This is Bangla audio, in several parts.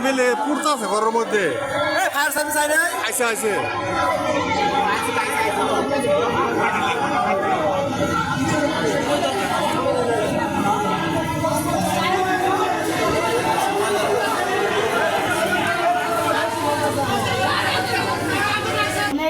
ফ্যামিলি পুরতা আছে ঘরের মধ্যে। ফায়ার সার্ভিস আইনে আইসে আইসে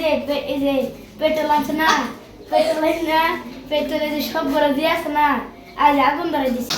যে পে- এই যে পেট্রোল আছে না? পেট্রোল আছে না? পেট্রোলে যে সব বড় দিয়ে আছে না? আজ আগুন ধরে দিছে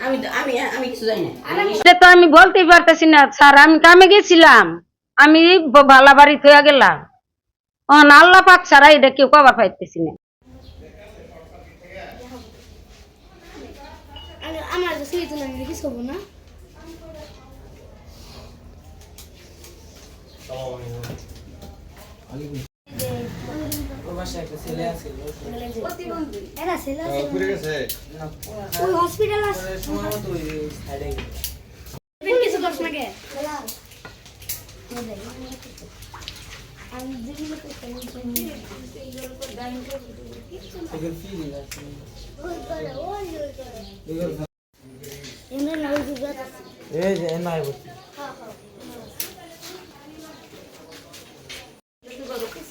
আমি তো- আমি আমি কিছু জানি না। তো আমি বলতেই পারতেছি না স্যার আমি কামে গেছিলাম। আমি ভালা বাড়ি থইয়া গেলাম। আল্লাহ পাক ছাড়া এটা কেউ কবার পাইতেছি না। আমার কাছে এই না এরা ছেলে আছে ওই হসপিটাল আছে। তুমি কিছু করছ না কে? আমি যেগুলো করতাম, ওই করে, ওই ওই করে। এমনি না, ওই যে গাছ আছে। এই যে নাই বসে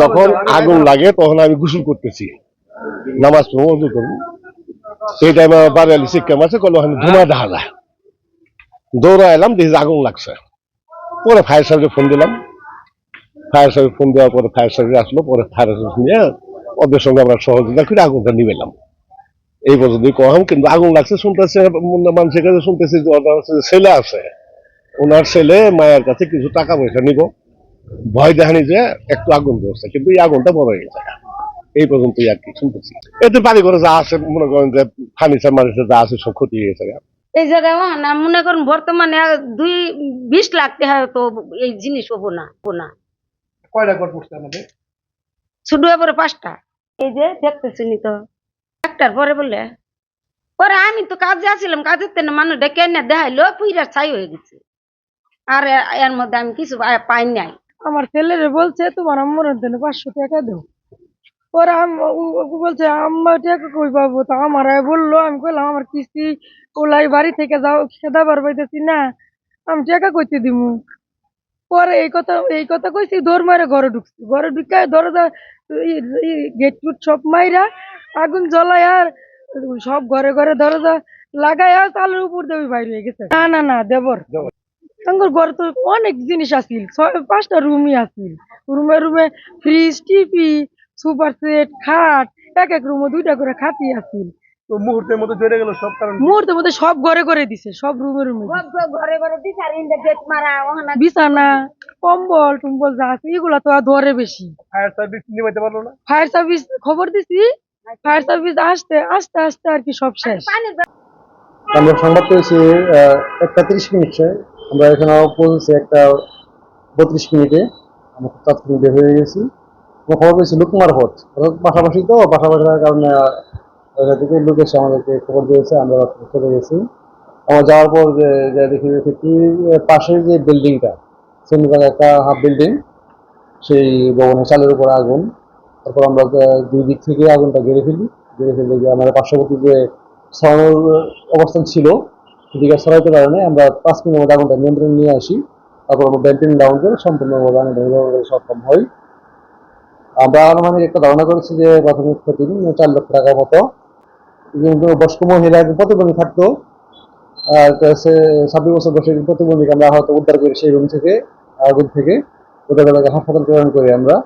যখন আগুন লাগে তখন আমি গোসল করতেছি। নামাজ অজু করব। সেই টাইমে বাড়ি শিক্ষা মাসে করল ওখানে ধুমা দেখা যায়। দৌড়া এলাম দেখি আগুন লাগছে। পরে ফায়ার সার্ভিসে ফোন দিলাম। ফায়ার সার্ভিস ফোন দেওয়ার পরে ফায়ার সার্ভিস আসলো পরে ফায়ার সার্ভিস নিয়ে ওদের সঙ্গে আমরা সহযোগিতা করে আগুনটা নিবেলাম। এই পর্যন্তই কম কিন্তু আগুন লাগছে শুনতেছে মানুষের কাছে শুনতেছি যে ওনার ছেলে আছে। ওনার ছেলে মায়ের কাছে কিছু টাকা পয়সা নিব। ভয় দেখানি যে একটু আগুন ধরছে কিন্তু এই আগুনটা বড় হয়ে যায় এই পর্যন্তই আর কি শুনতেছি। এতে বাড়ি ঘরে যা আছে মনে করেন যে ফার্নিচার মার্নিচার যা আছে সব ক্ষতি হয়ে গেছে এই জায়গায় না মনে করুন বর্তমানে দুই বিশ লাখ টাকা তো এই জিনিস হব না হব না। কয়টা কোট পড়ছে আমাদের? শুধু পরে পাঁচটা। এই যে দেখতেছিনি তো একটার পরে বলে পরে আমি তো কাজে আসছিলাম কাজের তেন মানুষ ডেকে এনে দেখাইলো পুইরা ছাই হয়ে গেছে। আর এর মধ্যে আমি কিছু পাই নাই। আমার ছেলেরে বলছে, তোমার আম্মার জন্য পাঁচশো টাকা দাও। পরে আম- ও- ও বলছে, আম্মা, টাকা কই পাবো? তা আমার বলল, আমি কইলাম, আমার কিস্তি ওলাই বাড়ি থেকে যাও খেদা বার পাইতেছি না, আমি টাকা কইতে দিমু। পরে এই কথা এই কথা কইছি, দৌড় মারে ঘরে ঢুকছি। ঘরে ঢুকায় দরজা গেট টুট সব মাইরা আগুন জ্বলায় আর সব ঘরে ঘরে দরজা লাগায় আর তালের উপর দেবে বাইরে গেছে। না না না দেবর। আমার ঘরে তো অনেক জিনিস আছিল। ছয় পাঁচটা রুমই আছিল। রুমে রুমে ফ্রিজ টিভি সুপার সেট খাট এক এক রুমে দুইটা করে খাটই আছিল। তো মুহূর্তের মধ্যে জড়ে গেল সব কারণ মুহূর্তের মধ্যে সব ঘরে ঘরে দিছে সব রুমে রুমে ঘরে ঘরে দিছে আর ইন্দে গেট মারা ওখানে বিছানা কম্বল টুম্বল যা আছে এগুলা তো আর ধরে বেশি। ফায়ার সার্ভিস নিবাইতে পারল না? ফায়ার সার্ভিস খবর দিছি ফায়ার সার্ভিস আসতে আস্তে আস্তে আর কি সব শেষ। আমরা সংবাদ পেয়েছি একটা তিরিশ মিনিটে আমরা এখানে পৌঁছেছি একটা বত্রিশ মিনিটে। আমরা তাৎক্ষণিক বের হয়ে গেছি। আমরা খবর পেয়েছি লুকমার পথ অর্থাৎ পাশাপাশি তো পাশাপাশি থাকার কারণে ওইখান থেকে লোক এসে আমাদেরকে খবর দিয়েছে, আমরা চলে গেছি। আমরা যাওয়ার পর যে দেখি দেখি পাশের যে বিল্ডিংটা সেন্টার একটা হাফ বিল্ডিং, সেই ভবনের চালের উপর আগুন। তারপর আমরা দুই দিক থেকে আগুনটা ঘিরে ফেলি। ঘিরে ফেলে যে আমাদের পার্শ্ববর্তী যে ছড়ানোর অবস্থান ছিল সেদিকে ছড়াইতে কারণে আমরা পাঁচ মিনিটের মধ্যে আগুনটা নিয়ন্ত্রণে নিয়ে আসি। তারপর আমরা ব্যান্টিং ডাউন করে সম্পূর্ণভাবে আগুনটা সক্ষম হই। আমরা আনুমানিক একটা ধারণা করেছি যে প্রাথমিক ক্ষতি চার লক্ষ টাকার মতো। কিন্তু বয়স্ক মহিলা প্রতিবন্ধী থাকতো। আর ছাব্বিশ বছর বয়সের প্রতিবন্ধীকে আমরা হয়তো উদ্ধার করি সেই রুম থেকে, আগুন থেকে। ওদের বেলাকে হাসপাতাল প্রেরণ করি আমরা।